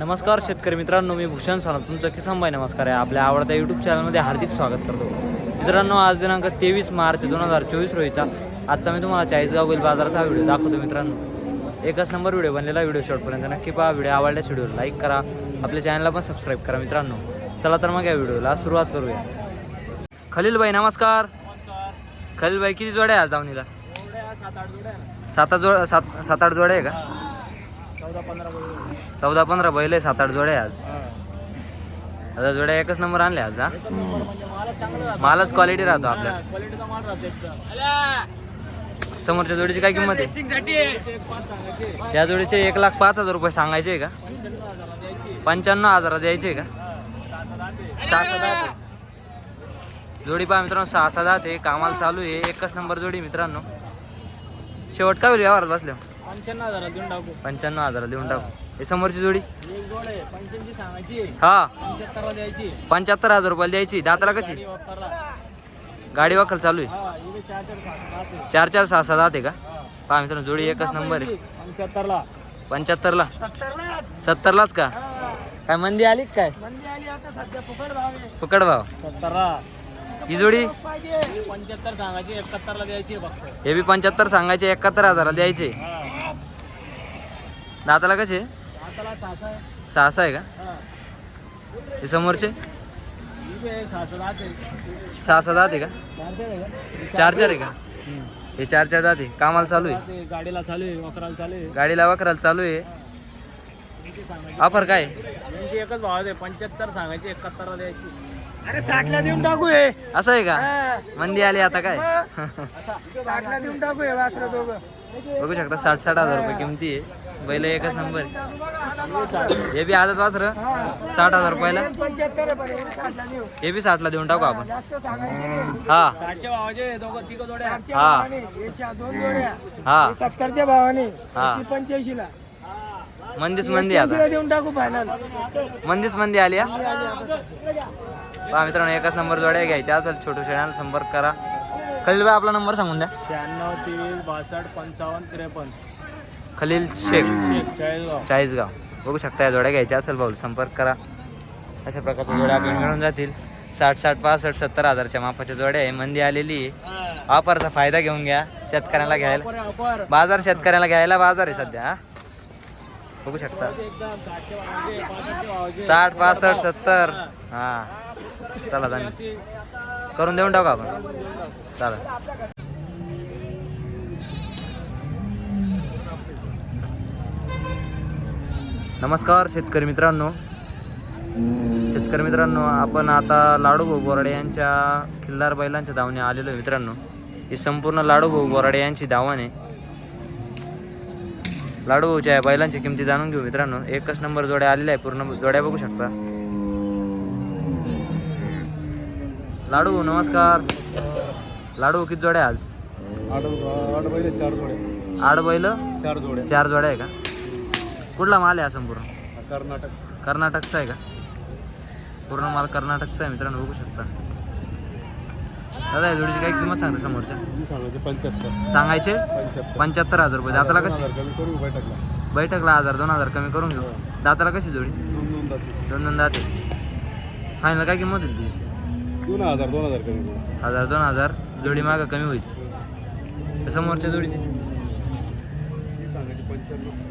नमस्कार शेतकरी मित्रांनो मी भूषण सानप तुमचं किसान भाई नमस्कार आहे. आपल्या आवडत्या यूट्यूब चॅनलमध्ये हार्दिक स्वागत करतो. मित्रांनो आज दिनांक तेवीस मार्च दोन हजार चोवीस रोजीचा. आजचा मी तुम्हाला चाळीसगाव बैल बाजाराचा व्हिडिओ दाखवतो मित्रांनो. एकच नंबर व्हिडिओ बनलेला व्हिडिओ शॉर्टपर्यंत नक्की पहा. व्हिडिओ आवडल्यास व्हिडिओ लाईक करा. आपल्या चॅनलला पण सबस्क्राईब करा मित्रांनो. चला तर मग या व्हिडिओला सुरुवात करूया. खलील भाई नमस्कार. खलील भाई किती जोड्या आज दावणीला? सात आठ जोड सात सात आठ जोड्या आहे का? चौदा पंधरा चौदा पंधरा बैल आहे सात आठ जोड्या आहे आज. आता जोड्या एकच नंबर आणल्या आज हा? म्हणजे मालच क्वालिटी राहतो. आपल्या. समोरच्या जोडीची काय किंमत आहे? या जोडीचे एक लाख पाच हजार रुपये सांगायचे आहे का? पंच्याण्णव हजार द्यायचे आहे का? सहा सहा सात. जोडी पहा मित्रांनो सहा सहा दहा ते. कामाला चालू आहे. एकच नंबर जोडी मित्रांनो. शेवट काय होईल व्यवहारात बसल्या? पंच्याण्णव हजाराला देऊन टाकू. पंच्याण्णव हजार देऊन टाकू. हे समोरची जोडी? हा. पंच्याहत्तर हजार रुपयाला द्यायची. दाताला कशी? गाडी वाखल चालू आहे. चार चार सहा सहा दात आहे. का? पहा मित्रांनो जोडी एकच नंबर आहे. पंच्याहत्तरला. पंच्याहत्तरला? सत्तरला सत्तरलाच का? काय मंदी आली काय? फुकट भाव ही जोडी? पंच्याहत्तर सांगायची एकाहत्तरला द्यायची हे बी पंच्याहत्तर सांगायचे एकाहत्तर हजाराला द्यायचे. दाताला कसे सहा सहा आहे. का? हा. समोरचे? सहा सहा दहा ते. सहा सहा दात आहे का? चार ते आहे का? चार आहे का? हे चार चार आहे. कामाला चालू आहे? गाडीला चालू आहे. वकराला चालू आहे. गाडीला वखराला चालू आहे? ऑफर काय? यांची एकच भाव आहे. पंच्याहत्तर सांगायची एकाहत्तरला द्यायची. अरे साठला देऊन टाकू हे. असं आहे का? मंदी आली आता काय? साठला देऊन टाकू हे वासरं दोघं. बघू शकता साठ साठ हजार रुपये किमती आहे. बैल एकच नंबर. हे बी आजच वासर साठ हजार रुपयाला. हे बी साठला देऊन टाकू आपण. हा. हा. हा. सत्तरच्या भावाने हा. पंच्याऐंशी ला मंदीच मंदी आता. देऊन टाकू फायनल मंदीच मंदी आली हा. मित्रांनो एकच नंबर जोड्या घ्यायच्या असेल छोटू शेळ्याला संपर्क करा. खलील भाई आपला नंबर सांगून द्या. शहाण्णव तेवीस बासष्ट पंचावन्न त्रेपन्न. खलील शेख. शेख चाळीसगाव. चाळीसगाव. बघू शकता या जोड्या घ्यायच्या असेल भाऊ संपर्क करा. अशा प्रकारच्या जोड्या आपल्याला मिळून जातील. साठ साठ पासष्ट सत्तर हजारच्या मापाच्या जोड्या आहे. मंदी आलेली आहे. ऑफरचा फायदा घेऊन घ्या. शेतकऱ्याला घ्यायला बाजार शेतकऱ्याला घ्यायला बाजार आहे सध्या हा. बघू शकता. साठ पासष्ट सत्तर. हा. चला करून देऊन टाकू आपण. चला. नमस्कार शेतकरी मित्रांनो. शेतकरी मित्रांनो आपण आता लाडूभाऊ बोराडे यांच्या खिल्लार बैलांच्या धावणे आलेलो आहे मित्रांनो. ही संपूर्ण लाडूभाऊ बोराडे यांची धावण. आहे लाडूभाऊच्या या बैलांची किमती जाणून घेऊ मित्रांनो. एकच नंबर जोड्या आलेल्या आहे. पूर्ण जोड्या बघू शकता. लाडू भाऊ नमस्कार. लाडू किती जोड्या आज? आठ पहिले चार जोडे आठ बैल? चार जोडे चार जोड्या आहे का? कुठला माल आहे हा संपूर्ण? कर्नाटक. कर्नाटकचा आहे का? पूर्ण माल कर्नाटकचा आहे मित्रांनो बघू शकता. दादा या जोडीची काय किंमत सांगता समोरच्या? सांगायचे पंच्याहत्तर. सांगायचे? पंच्याहत्तर. पंच्याहत्तर हजार रुपये. दाताला कशी? कमी करू बैठकला. बैठकला हजार दोन हजार कमी करून घेऊ. दाताला कशी जोडी? दोन दोन जाते दोन दोन दाते. फायनल काय किंमत होईल तुझी दोन हजार दोन हजार कमी करू. हजार दोन हजार. जोडी मागं कमी होईल. तर समोरच्या जोडीची?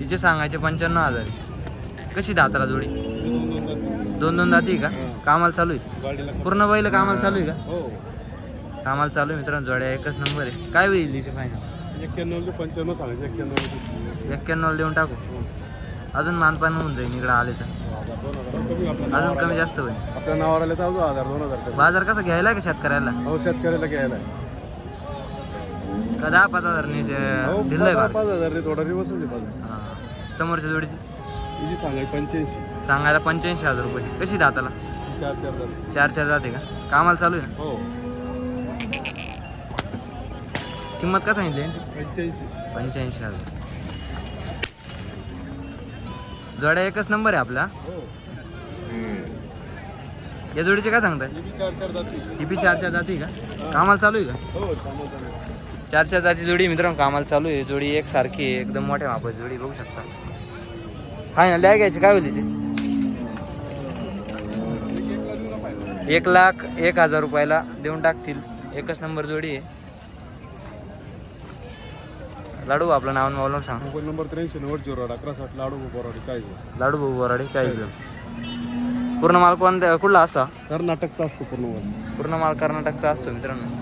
तिचे सांगायचे पंच्याण्णव हजार. कशी दाताला जोडी दोन दोन दाती का? कामाला चालू आहे पूर्ण बैल कामाला चालू आहे हो. का कामाला चालू आहे मित्रांनो जोड्या एकच नंबर आहे. काय होईल तिचे फायनल एक्क्याण्णव पंच्याण्णव सांगायचे एक्क्याण्णव एक्क्याण्णव देऊन टाकू. अजून मानपान होऊन जाईल इकडं आले तर. आपल्या अजून कमी जास्त होईल. आपल्या नावावर आले तर अजून हजार दोन हजार कमी. बाजार कसा घ्यायला का शेतकऱ्याला? हो शेतकऱ्याला घ्यायला. का दहा पाच हजार हो दिलंय पाच बा पाच हजार थोडा रिवर्स. समोरच्या जोडीची? सांगायची पंच्याऐंशी. सांगायला पंच्याऐंशी हजार रुपये. कशी दाताला? चार चार जाते चार चार जाते का? कामाला चालू आहे? ना हो. किंमत का सांगितली यांची? पंच्याऐंशी. पंच्याऐंशी हजार. जोड्या एकच नंबर आहे आपला. हो. या जोडीचे काय सांगताय? ही बी चार चार जाते ही बी चार चार जाती का? कामाला चालू आहे का? हो कामाला चालू आहे. चार चार जाती जोडी मित्रांनो कामाला चालू आहे. जोडी एक सारखी आहे एकदम मोठ्या मापाची जोडी बघू शकता. हाय ना लॅग घ्यायची काय होती एक लाख एक हजार रुपयाला देऊन टाकतील. एकच नंबर जोडी आहे. लाडू आपलं नाव मावलं सांग. मोबाईल नंबर त्र्याऐंशी नव्वद झिरो अकरा साठ लाडू बोराडे चाळीस लाडू भाऊ बोराडे चाळीस पूर्ण माल कोणता कुठला असता? कर्नाटकचा असतो पूर्ण पूर्ण माल कर्नाटकचा असतो मित्रांनो.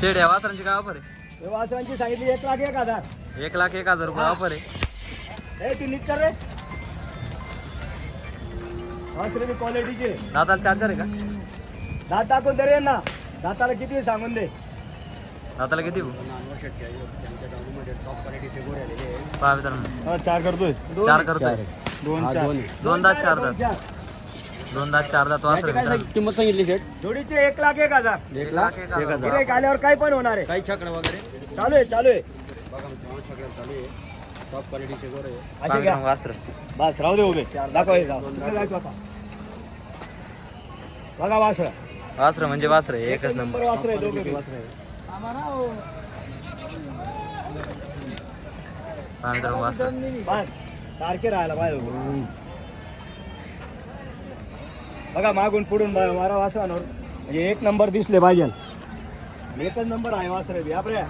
शेड या वासरांची काय ऑफर आहे? वासरांची सांगितली एक लाख एक हजार. एक लाख एक हजार रुपये ऑफर आहे. हे तू नीट कर रे. वासरे मी क्वालिटीचे दादाला चार्जर आहे का? दात टाकून तरी ना दाताला किती सांगून दे. दादाला किती भाऊ? पहा मित्रांनो. चार करतोय. चार करतोय. दोन चार. दोन. दात चार दात. दोन दात चार दात वासर आहे मित्रांनो. किंमत सांगितली शेट जोडीचे एक लाख एक हजार. एक लाख एक हजार. गिऱ्हाईक आल्यावर काय पण होणार आहे. काही छकडं वगैरे? चालू आहे चालू आहे. बघा मित्रांनो चालू आहे. टॉप क्वालिटीचे गोरे आहे पहा असे घ्या. मित्रांनो, वासर. बस राहू दे उभे. दाखव हे जाऊ. इकडे जायचं आता. बघा वासरा. वासर म्हणजे वासर आहे एकच नंबर. वासर आहे दोघे बी. पहा मित्रांनो वासर. बस सारखे राहायला पाहिजे. बघा मागून पुढून बघा, मारा वासरांवर. म्हणजे एक नंबर दिसले पाहिजे. एकच नंबर आहे वासरे बी आपल्या.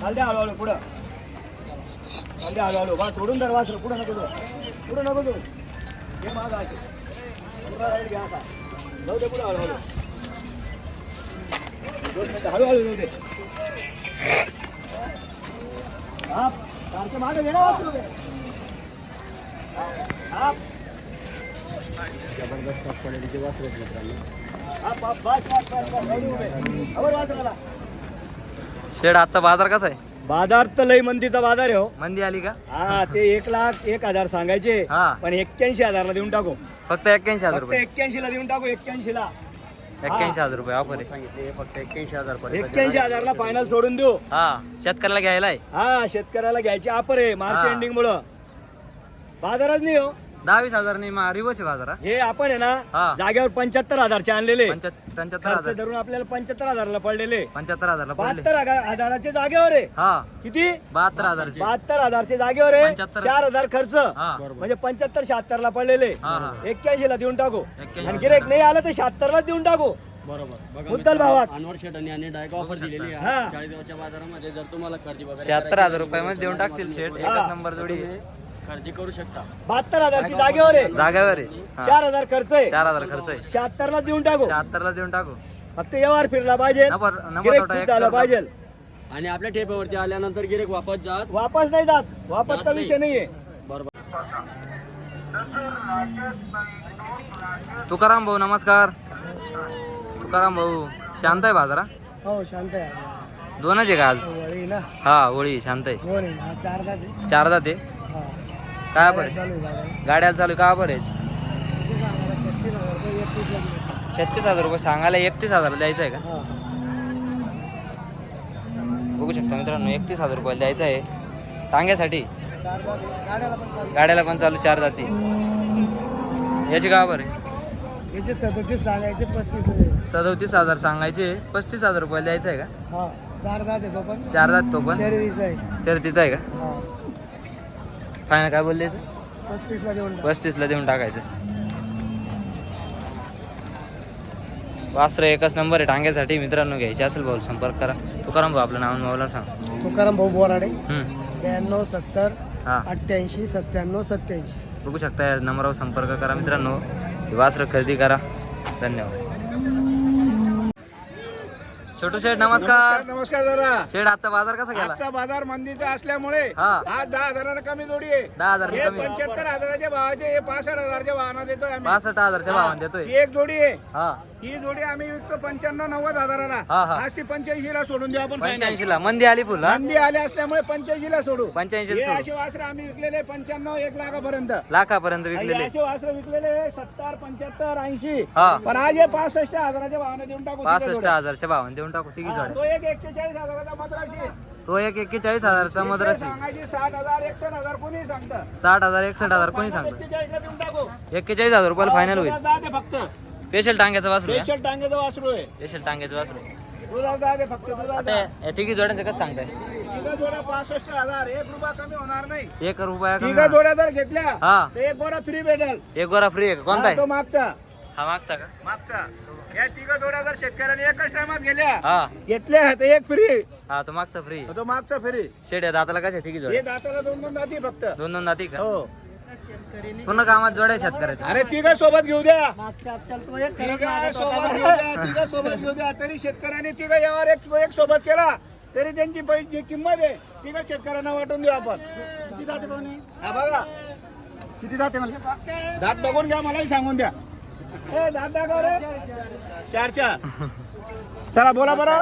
चाल द्या हळूहळू पुढं. चाल द्या हळूहळू. बा सोडून दर वासर पुढं नको जाऊ. पुढं नको तू हे माग आहे. जाऊ दे पुढं हळूहळू. दोन मिनिटं हळूहळू जाऊ दे. हा सारखे मागे घे ना वासरू बे. जबरदस्त क्वालिटीचे मित्रांनो. शेड आजचा बाजार कसा आहे? बाजार तर लई मंदीचा बाजार आहे हो. मंदी आली का? हा ते एक लाख एक हजार सांगायचे हा. पण एक्क्याऐंशी हजारला देऊन टाकू. फक्त एक्क्याऐंशी हजार फक्त रुपये. एक्क्याऐंशी ला देऊन टाकू एक्क्याऐंशी ला एक्क्याऐंशी हजार रुपये ऑफर आहे. सांगितले फक्त एक्क्याऐंशी हजार एक्क्याऐंशी हजारला फायनल सोडून देऊ. हा. शेतकऱ्याला घ्यायला आहे. हा शेतकऱ्याला घ्यायची ऑफर आहे मार्च हा. एंडिंग मुळे. बाजारच नाही हो. दहा वीस हजार नाही मा रिवर्स आहे बाजार. हा. हे आपण आहे हा. ना जागेवर पंच्याहत्तर हजारचे आणलेले. पंच्याहत्तर पंच्याहत्तर खर्च हजार. धरून आपल्याला पंच्याहत्तर हजारला पडलेले. पंच्याहत्तर हजारला पडले. बहात्तर हजार- हजाराचे जागेवर आहे. हा. किती? बहात्तर हजारचे. बहात्तर हजारचे जागेवर आहे. 75. चार हजार खर्च. हा. म्हणजे पंच्याहत्तर शहात्तर ला पडलेले. हा हा. एक्क्याऐंशी ला देऊन टाकू. 81 आणि गिरेक नाही आलं तर शहात्तर ला देऊन टाकू. बरोबर. मुद्दल भावात. अनवर शेटांनी आणि डायरेक्ट ऑफर दिलेली हा. आहे चाळीसगावच्या बाजारामध्ये जर तुम्हाला खरेदी वगैरे शहात्तर हजार रुपयामध्ये देऊन टाकतील शेट. हा. एकच नंबर जोडी. आहे. खरेदी करू शकता. बहात्तर हजारची जागेवर आहे. जागेवर आहे. हा. चार हजार खर्च आहे. चार हजार खर्च आहे. शहात्तर ला देऊन टाकू. शहात्तरला देऊन टाकू. फक्त व्यवहार फिरला पाहिजे. तोटा झालं. पाहिजे. आणि आपल्या ठेप्यावरती आल्यानंतर गिरेक वापस जात वापस नाही जात. वापसचा विषय नाहीये. बरोबर. तुकाराम भाऊ नमस्कार. तुकाराम भाऊ शांत आहे बाजारा? हो शांत आहे. दोनच आहे का आज? ना. हा होळी शांत आहे. दोन आहे चार चार जाते काय बरं? चालू आहे गाड्या. चालू का बरं आहे छत्तीस हजार रुपये रुपये सांगायला एकतीस हजार द्यायचं आहे का? बघू शकता मित्रांनो एकतीस हजार रुपयाला द्यायचं आहे. टांग्यासाठी. गाड्याला पण चालू. चार जाती. याची का बरं? याचे सदोतीस सांगायचे पस्तीस सदोतीस हजार सांगायचे पस्तीस हजार रुपयाला द्यायचं आहे का? हा. चार दात तो पण. चार जात तो पण. शरीरीचा आहे. शर्तीचा आहे का? फायनल काय बोलले? पस्तीसला देऊन पस्तीसला देऊन टाकायचं. वास्त्र एकच नंबर आहे टांग्यासाठी. मित्रांनो घ्यायचे असेल भाऊ संपर्क करा. तुकाराम भाऊ आपलं नाव मोबाईलवर सांग. तुकाराम भाऊ बोराडे. ब्याण्णव सत्तर हा. अठ्ठ्याऐंशी सत्त्याण्णव सत्त्याऐंशी. बघू शकता या नंबरवर संपर्क करा मित्रांनो. वास्त्र खरेदी करा. धन्यवाद. छोटू शेठ नमस्कार. नमस्कार दादा शेठ आजचा बाजार कसा गेला? आजचा बाजार मंदीचा असल्यामुळे हा. आज दहा हजाराला कमी जोडी आहे. दहा हजार हे कमी. पंच्याहत्तर हजाराच्या भावाचे हे पासष्ट हजारच्या भावानं देतोय आम्ही. पासष्ट हजारच्या भावाने देतोय. ही एक जोडी आहे. हा. ही जोडी आम्ही विकतो पंच्याण्णव नव्वद हजाराला. हा, हा. आज ती पंच्याऐंशी ला सोडून देऊ आपण final. पंच्याऐंशी ला मंदी आली फुल हा? मंदी आले असल्यामुळे पंच्याऐंशी ला सोडू. पंच्याऐंशी हे सोडू. असे वासरे आम्ही विकलेले पंच्याण्णव एक लाखापर्यंत. लाखापर्यंत आणि विकलेले. असे वासरे विकलेले सत्तर पंच्याहत्तर ऐंशी. हा. पण आज हे पासष्ट हजाराच्या भावाने देऊन टाकू पासष्ट जोड्या. हजारच्या भावाने देऊन टाकू तिघी हा, जोड्या तो एक हजाराचा. तो एक्केचाळीस हजारचा मद्रासी सांगायची साठ हजार एकसष्ट हजार कोणी सांगतं? साठ हजार एकसष्ट हजार कोणी सांगतो? एक्केचाळीसला देऊन टाकू. एक्केचाळीस हजार रुपयाला फायनल होईल. दहा दे फक्त. स्पेशल टांग्याचं वासरू आहे. स्पेशल टांगेचं वासरू आहे. स्पेशल टांग्याचं वासरू दुधाला दहा दे फक्त दुधाला आता दहा. या तिघी जोड्यांचं कसं सांगताय? तिघं जोड्या पासष्ट हजार एक रुपया कमी होणार नाही. एक रुपया कमी तिघं होणार. जोड्या जर घेतल्या हा. तर एक गोरा फ्री भेटेल. एक गोरा फ्री आहे का? कोणता हा, तो आहे मागचा. हा मागचा का? मागचा. या तिघं जोड्या जर शेतकऱ्याने एकच टायमात गेल्या हा. घेतल्या तर एक फ्री हा तो मागचा फ्री तो मागचा फ्री शेड आहे दाताला कशा तिघी हे जोड्या दाताला दोन दोन दाती फक्त. दोन दोन दाती का? हो. पूर्ण कामात जोड्या आहे शेतकऱ्याच्या. अरे तिघं सोबत घेऊ द्या. तिघं सोबत घेऊ द्या, तिघं सोबत घेऊ द्या. तरी शेतकऱ्यांनी तिघं यावर एक एक सोबत केला तरी त्यांची पैसे जी किंमत आहे तिघं शेतकऱ्यांना वाटून देऊ आपण. किती दाते हा बघा. किती दाते मला? दात बघून घ्या मलाही सांगून द्या. चार चार. चला बोला बरं.